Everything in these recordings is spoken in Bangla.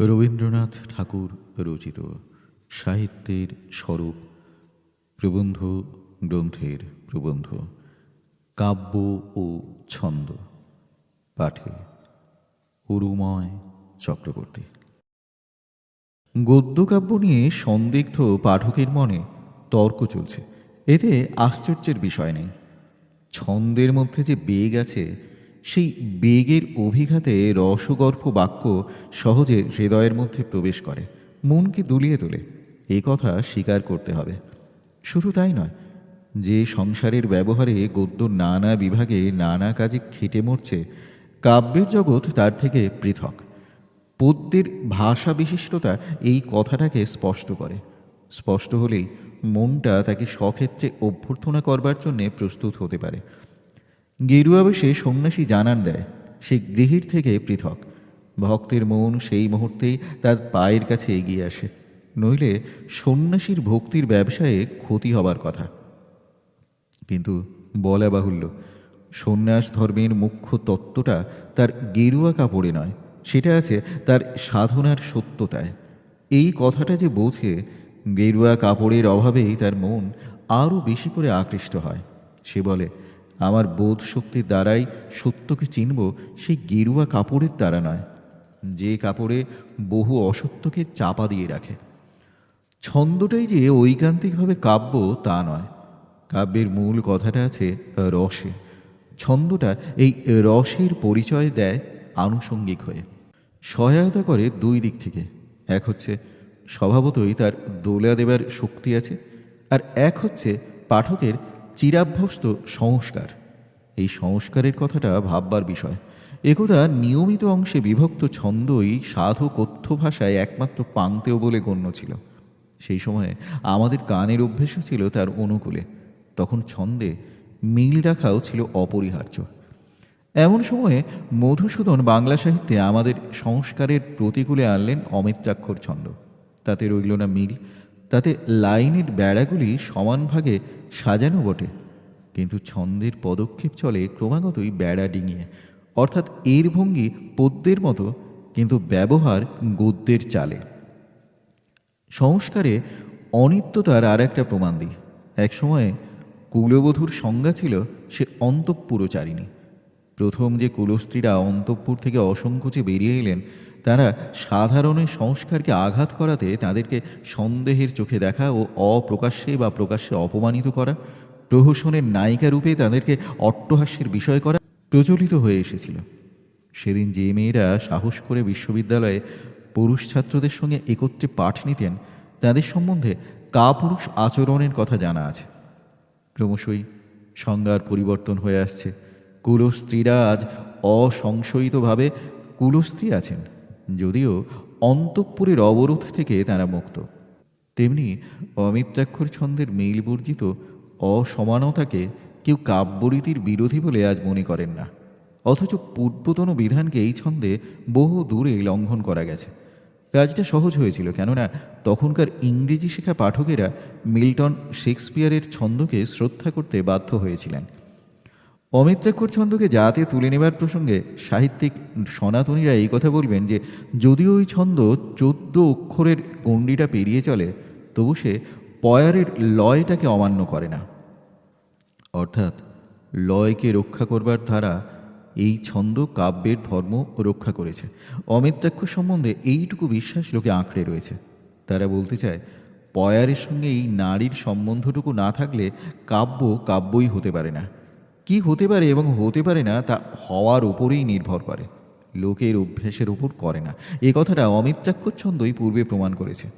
রবীন্দ্রনাথ ঠাকুর রচিত সাহিত্যের স্বরূপ প্রবন্ধ গ্রন্থের প্রবন্ধ, কাব্য ও ছন্দ পাঠে উরুময় চক্রবর্তী। গদ্যকাব্য নিয়ে সন্দিগ্ধ পাঠকের মনে তর্ক চলছে। এতে আশ্চর্যের বিষয় নেই। ছন্দের মধ্যে যে বেগ আছে সেই বেগের অভিঘাতে রসগর্ভ বাক্য সহজে হৃদয়ের মধ্যে প্রবেশ করে, মনকে দুলিয়ে তোলে। এই কথা স্বীকার করতে হবে। শুধু তাই নয়, যে সংসারের ব্যবহারে গদ্য নানা বিভাগে নানা কাজে খেটে মরছে, কাব্যের জগৎ তার থেকে পৃথক। পদ্যের ভাষা বিশিষ্টতা এই কথাটাকে স্পষ্ট করে। স্পষ্ট হলেই মনটা তাকে সক্ষেত্রে অভ্যর্থনা করবার জন্যে প্রস্তুত হতে পারে। গেরুয়াবেশে সন্ন্যাসী জানান দেয়, সে গৃহীর থেকে পৃথক। ভক্তের মন সেই মুহূর্তেই তার পায়ের কাছে এগিয়ে আসে। নইলে সন্ন্যাসীর ভক্তির ব্যবসায়ে ক্ষতি হবার কথা। কিন্তু বলা বাহুল্য সন্ন্যাস ধর্মের মুখ্য তত্ত্বটা তার গেরুয়া কাপড়ে নয়, সেটা আছে তার সাধনার সত্যতায়। এই কথাটা যে বোঝে, গেরুয়া কাপড়ের অভাবেই তার মন আরও বেশি করে আকৃষ্ট হয়। সে বলে আমার বোধ শক্তির দ্বারাই সত্যকে চিনব, সেই গেরুয়া কাপড়ের দ্বারা নয়। যে কাপড়ে বহু অসত্যকে চাপা দিয়ে রাখে। ছন্দটাই যে ঐকান্তিকভাবে কাব্য, তা নয়। কাব্যের মূল কথাটা আছে রসে। ছন্দটা এই রসের পরিচয় দেয় আনুষঙ্গিক হয়ে। সহায়তা করে দুই দিক থেকে। এক হচ্ছে, স্বভাবতই তার দোলা দেবার শক্তি আছে, আর এক হচ্ছে পাঠকের চিরাভ্যস্ত সংস্কার। এই সংস্কারের কথাটা ভাববার বিষয়। একদা নিয়মিত অংশে বিভক্ত ছন্দই সাধু কথ্য ভাষায় একমাত্র পাংতেও বলে গণ্য ছিল। সেই সময়ে আমাদের গানের অভ্যেসও ছিল তার অনুকূলে। তখন ছন্দে মিল রাখাও ছিল অপরিহার্য। এমন সময়ে মধুসূদন বাংলা সাহিত্যে আমাদের সংস্কারের প্রতিকূলে আনলেন অমিত্রাক্ষর ছন্দ। তাতে রইল না মিল তাতে লাইনের বেড়াগুলি সমান ভাগে সাজানো বটে। কিন্তু ছন্দের পদক্ষেপ চলে ক্রমাগতই বেড়া ডিঙিয়ে। অর্থাৎ এর ভঙ্গি পদ্যের মতো, কিন্তু ব্যবহার গদ্যের চালে। সংস্কারে অনিত্যতার আর একটা প্রমাণ দিই। এক সময়ে কুলবধূর সংজ্ঞা ছিল সে অন্তঃপুরচারিণী। প্রথম যে কুলস্ত্রীরা অন্তঃপুর থেকে অসংকোচে বেরিয়ে এলেন তারা সাধারণের সংস্কারকে আঘাত করাতে তাদেরকে সন্দেহের চোখে দেখা ও অপ্রকাশ্যে বা প্রকাশ্যে অপমানিত করা, প্রহসনের নায়িকা রূপে তাদেরকে অট্টহাস্যের বিষয় করা প্রচলিত হয়ে এসেছিল। সেদিন যে মেয়েরা সাহস করে বিশ্ববিদ্যালয়ে পুরুষ ছাত্রদের সঙ্গে একত্রে পাঠ নিতেন, তাদের সম্বন্ধে কাপুরুষ আচরণের কথা জানা আছে। ক্রমশই সংজ্ঞার পরিবর্তন হয়ে আসছে। কুলস্ত্রীরা আজ অসংশয়িতভাবে কুলস্ত্রী আছেন। যদিও অন্তঃপুরের অবরোধ থেকে তারা মুক্ত। তেমনি অমিত্রাক্ষর ছন্দের মেইলবর্জিত অসমানতাকে কেউ কাব্যরীতির বিরোধী বলে আজ মনে করেন না। অথচ পূর্বতন বিধানকে এই ছন্দে বহু দূরে লঙ্ঘন করা গেছে। কাজটা সহজ হয়েছিল, কেননা তখনকার ইংরেজি শেখা পাঠকেরা মিল্টন শেক্সপিয়ারের ছন্দকে শ্রদ্ধা করতে বাধ্য হয়েছিলেন। অমিত্রাক্ষর ছন্দকে জাতে তুলে নেবার প্রসঙ্গে সাহিত্যিক সনাতনীরা এই কথা বলবেন যে, যদিও ওই ছন্দ চোদ্দ অক্ষরের গণ্ডিটা পেরিয়ে চলে, তবু সে পয়ারের লয়টাকে অমান্য করে না। অর্থাৎ লয়কে রক্ষা করবার ধারা এই ছন্দ কাব্যের ধর্ম রক্ষা করেছে। অমিত্রাক্ষর সম্বন্ধে এইটুকু বিশ্বাস লোকে আঁকড়ে রয়েছে। তারা বলতে চায়, পয়ারের সঙ্গে এই নারীর সম্বন্ধটুকু না থাকলে কাব্য কাব্যই হতে পারে না। কি হতে পারে এবং হতে পারে না তা হওয়ার উপরেই নির্ভর করে। লোকের অভ্যাসের উপর করে না। এ কথাটা অমিত্রাক্ষর ছন্দই পূর্বে প্রমাণ করেছে।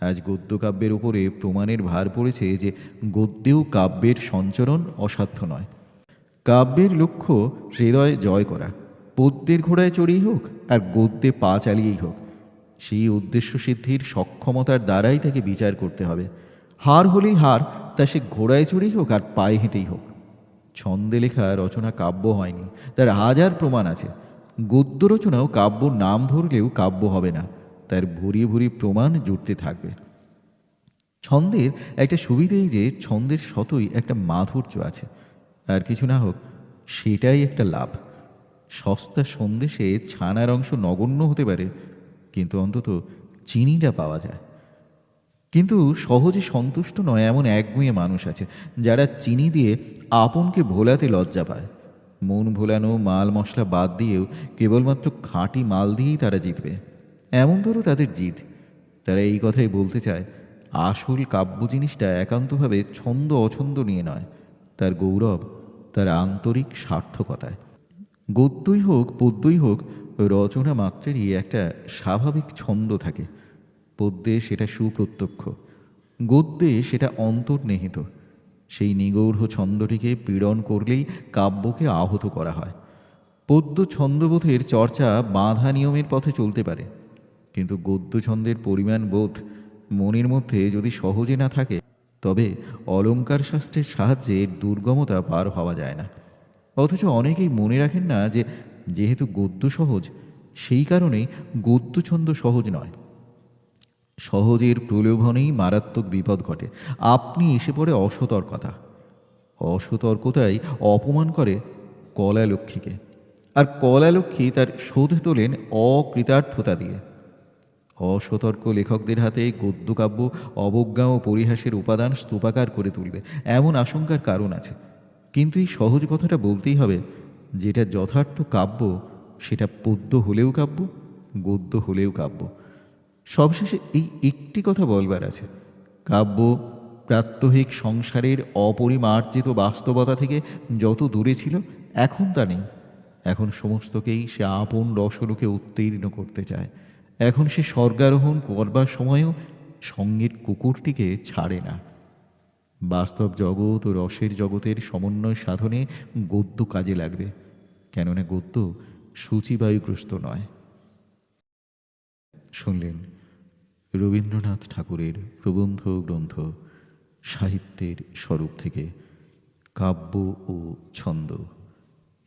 আজ গদ্যকাব্যের উপরে প্রমাণের ভার পড়েছে যে গদ্যেও কাব্যের সঞ্চরণ অসাধ্য নয়। কাব্যের লক্ষ্য হৃদয় জয় করা। পদ্যের ঘোড়ায় চড়িয়েই হোক আর গদ্যে পা চালিয়েই হোক। সেই উদ্দেশ্য সিদ্ধির সক্ষমতার দ্বারাই তাকে বিচার করতে হবে। হার হলেই হার, তা সে ঘোড়ায় চড়েই হোক আর পায়ে হেঁটেই হোক। ছন্দে লেখা রচনা কাব্য হয়নি। তার হাজার প্রমাণ আছে। গদ্য রচনাও কাব্য নাম ধরলেও কাব্য হবে না। তার ভুরি ভুরি প্রমাণ জুড়তে থাকবে। ছন্দের একটা সুবিধেই যে ছন্দের শতই একটা মাধুর্য আছে। আর কিছু না হোক, সেটাই একটা লাভ। সস্তা সন্দেশে ছানার অংশ নগণ্য হতে পারে, কিন্তু অন্তত চিনিটা পাওয়া যায়। কিন্তু সহজে সন্তুষ্ট নয় এমন একগুঁয়ে মানুষ আছে, যারা চিনি দিয়ে আপনকে ভোলাতে লজ্জা পায়। মন ভোলানো মাল মশলা বাদ দিয়েও কেবলমাত্র খাঁটি মাল দিয়েই তারা জিতবে। এমন ধরো তাদের জিত। তারা এই কথাই বলতে চায়, আসল কাব্য জিনিসটা একান্তভাবে ছন্দ অছন্দ নিয়ে নয়, তার গৌরব, তার আন্তরিক সার্থকতায়। গদ্যই হোক, পদ্যই হোক, রচনা মাত্রেরই একটা স্বাভাবিক ছন্দ থাকে। পদ্যে সেটা সুপ্রত্যক্ষ, গদ্যে সেটা অন্তর্নিহিত। সেই নিগৌঢ় ছন্দটিকে পীড়ন করলেই কাব্যকে আহত করা হয়। পদ্য ছন্দবোধের চর্চা বাঁধা নিয়মের পথে চলতে পারে, কিন্তু গদ্য ছন্দের পরিমাণ বোধ মনের মধ্যে যদি সহজে না থাকে, তবে অলঙ্কার শাস্ত্রের সাহায্যে দুর্গমতা পার হওয়া যায় না। অথচ অনেকেই মনে রাখেন না যে, যেহেতু গদ্য সহজ, সেই কারণেই গদ্য ছন্দ সহজ নয়। সহজের প্রলোভনেই মারাত্মক বিপদ ঘটে। আপনি এসে পড়ে অসতর্কতা। অসতর্কতাই অপমান করে কলালক্ষ্মীকে। আর কলালক্ষ্মী তার শোধ তোলেন অকৃতার্থতা দিয়ে। অসতর্ক লেখকদের হাতে গদ্যকাব্য, অবজ্ঞা ও পরিহাসের উপাদান স্তূপাকার করে তুলবে, এমন আশঙ্কার কারণ আছে। কিন্তু এই সহজ কথাটা বলতেই হবে, যেটা যথার্থ কাব্য, সেটা পদ্য হলেও কাব্য, গদ্য হলেও কাব্য। সবশেষে এই একটি কথা বলবার আছে। কাব্য প্রাত্যহিক সংসারের অপরিমার্জিত বাস্তবতা থেকে যত দূরে ছিল, এখন তা নেই। এখন সমস্তকেই সে আপন রসরূপে উত্তীর্ণ করতে চায়। এখন সে স্বর্গারোহণ করবার সময়ও সঙ্গের কুকুরটিকে ছাড়ে না। বাস্তব জগৎ ও রসের জগতের সমন্বয় সাধনে গদ্য কাজে লাগবে। কেননা গদ্য সূচিবায়ুগ্রস্ত নয়। শুনলেন রবীন্দ্রনাথ ঠাকুরের প্রবন্ধ গ্রন্থ সাহিত্যের স্বরূপ থেকে কাব্য ও ছন্দ,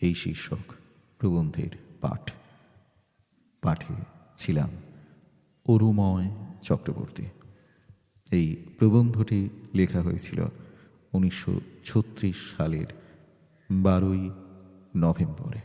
এই শীর্ষক প্রবন্ধের পাঠ। পাঠে ছিলাম অরুময় চক্রবর্তী। এই প্রবন্ধটি লেখা হয়েছিল উনিশশো ছত্রিশ সালের বারোই নভেম্বরে।